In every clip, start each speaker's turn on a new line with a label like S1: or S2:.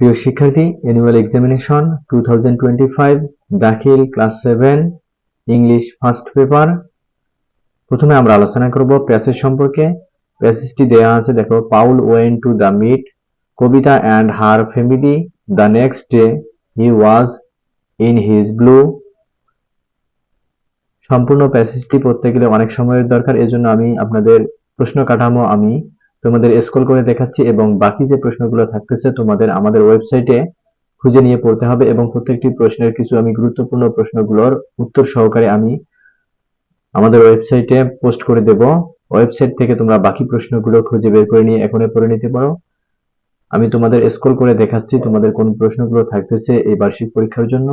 S1: প্রিয় শিক্ষার্থী annual examination two thousand twenty five Dakhil class seven English first paper প্রথমে আমরা আলোচনা করব প্যাসেজ সম্পর্কে। প্যাসেজটি দেয়া আছে, দেখো Paul went to the meet Kabita and her family the next day he was in his blue সম্পূর্ণ প্যাসেজটি পড়তে গেলে অনেক সময়ের দরকার, এজন্য আমি আপনাদের প্রশ্ন কাঠামো আমি তোমাদের স্ক্রল করে দেখাচ্ছি এবং বাকি যে প্রশ্নগুলো থাকতেছে তোমাদের আমাদের ওয়েবসাইটে খুঁজে নিয়ে পড়তে হবে এবং প্রত্যেকটি প্রশ্নের কিছু আমি গুরুত্বপূর্ণ প্রশ্নগুলোর উত্তর সহকারে আমি আমাদের ওয়েবসাইটে পোস্ট করে দেব। ওয়েবসাইট থেকে তোমরা বাকি প্রশ্নগুলো খুঁজে বের করে নিয়ে এখনই পড়ে নিতে পারো। আমি তোমাদের স্ক্রল করে দেখাচ্ছি তোমাদের কোন প্রশ্নগুলো থাকতেছে এই বার্ষিক পরীক্ষার জন্য।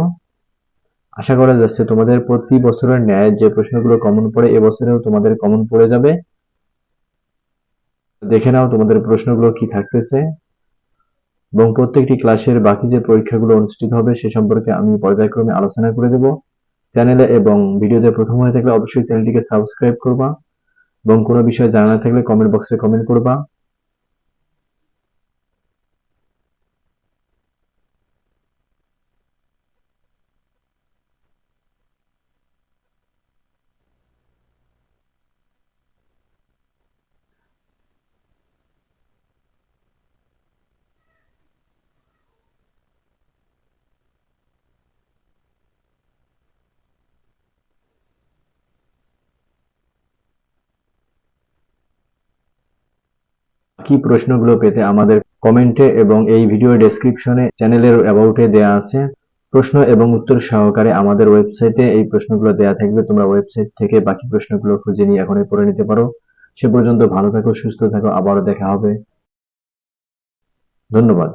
S1: আশা করা যাচ্ছে তোমাদের প্রতি বছরের ন্যায় যে প্রশ্নগুলো কমন পড়ে এবছরেও তোমাদের কমন পড়ে যাবে। দেখে নাও তোমাদের প্রশ্নগুলো কি থাকতেছে। এবং প্রত্যেকটি ক্লাসের বাকি যে পরীক্ষাগুলো অনুষ্ঠিত হবে, সে সম্পর্কে আমি পর্যায়ক্রমে আলোচনা করে দেব। চ্যানেলে এবং ভিডিওতে প্রথম হয়ে থাকলে অবশ্যই চ্যানেলটিকে সাবস্ক্রাইব করবা। এবং কোনো বিষয়ে জানা থাকলে কমেন্ট বক্সে কমেন্ট করবা। কি প্রশ্নগুলো পেতে আমাদের কমেন্টে এবং এই ভিডিও ডেসক্রিপশনে চ্যানেলের অ্যাবাউটে দেয়া আছে। প্রশ্ন এবং উত্তর সহকারে আমাদের ওয়েবসাইটে এই প্রশ্নগুলো দেয়া থাকবে। তোমরা ওয়েবসাইট থেকে বাকি প্রশ্নগুলো খুঁজে নিয়ে এখনই পড়ে নিতে পারো। সে পর্যন্ত ভালো থাকো, সুস্থ থাকো, আবারও দেখা হবে। ধন্যবাদ।